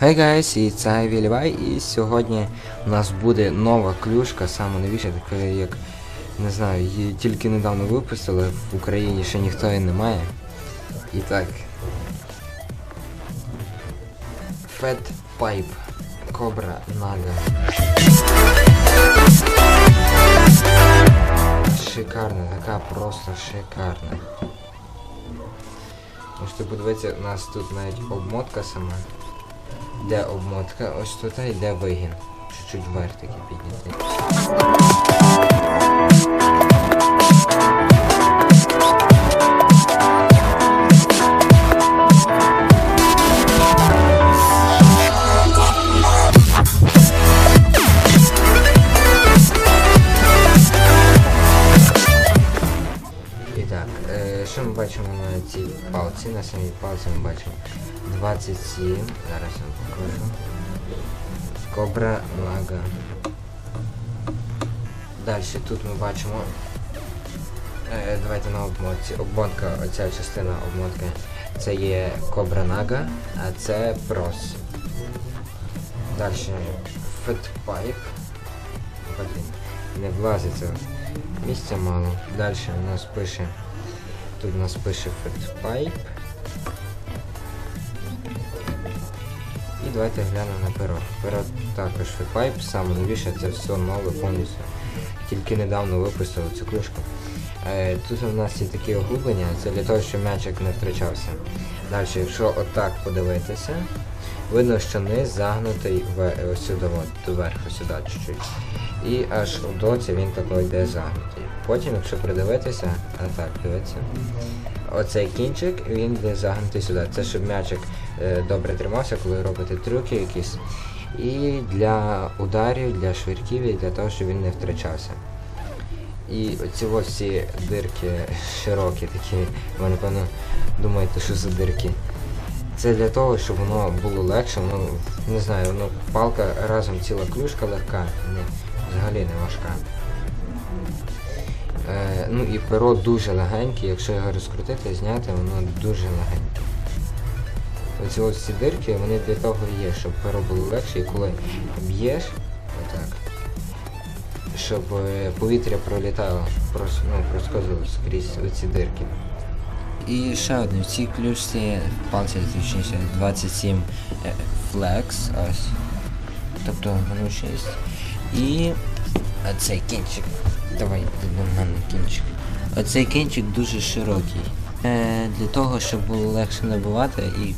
Хей гайс, і це Вілівай, і сьогодні у нас буде нова клюшка, саме новіша, така як, не знаю, її тільки недавно випустили, в Україні ще ніхто її не має. І так. Fat Pipe Cobra Naga. Шикарна, така просто шикарна. Можете подивитися, у нас тут навіть обмотка сама. Де обмотка? Ось тут йде вигін. Чуть-чуть вверх такий що ми бачимо на цій палці? На самій палці ми бачимо 27. Зараз я вам покажу. Кобра Нага. Далі тут ми бачимо. Е, давайте на обмотці. Обмотка, оця частина обмотки. Це є Кобра Нага, а це прос. Далі Фетпайп. Не влазить це. Місця мало. Далі у нас пише. Тут у нас пише Фетпайп. І давайте глянемо на перо. Перо також Фетпайп, саме новіше, це все нове повністю. Тільки недавно випустили цю клюшку. Е, тут у нас є такі оглублення, це для того, щоб м'ячик не втрачався. Далі, якщо отак подивитися, видно, що низ загнутий в, ось сюди, от, доверху, сюди чуть-чуть. І аж у доці він такий йде загнутий. Потім, якщо придивитися, а так, дивіться. Оцей кінчик, він йде загнутий сюди. Це щоб м'ячик е, добре тримався, коли робите трюки якісь. І для ударів, для швирків, і для того, щоб він не втрачався. І оці ось всі дирки широкі такі, ви напевно думаєте, що за дирки. Це для того, щоб воно було легше, воно, не знаю, воно палка разом ціла клюшка легка, не, взагалі не важка. Е, ну і перо дуже легеньке, якщо його розкрутити, зняти, воно дуже легеньке. Оці ось ці дирки, вони для того є, щоб перо було легше, і коли б'єш, отак, щоб е, повітря пролітало, прос, ну, проскозило скрізь оці дирки. І ще один, в цій ключці, в палці точніше, 27 Flex, ось. Тобто ну 6. І оцей кінчик. Давай нормальний кінчик. Оцей кінчик дуже широкий. Е, для того, щоб було легше набувати і...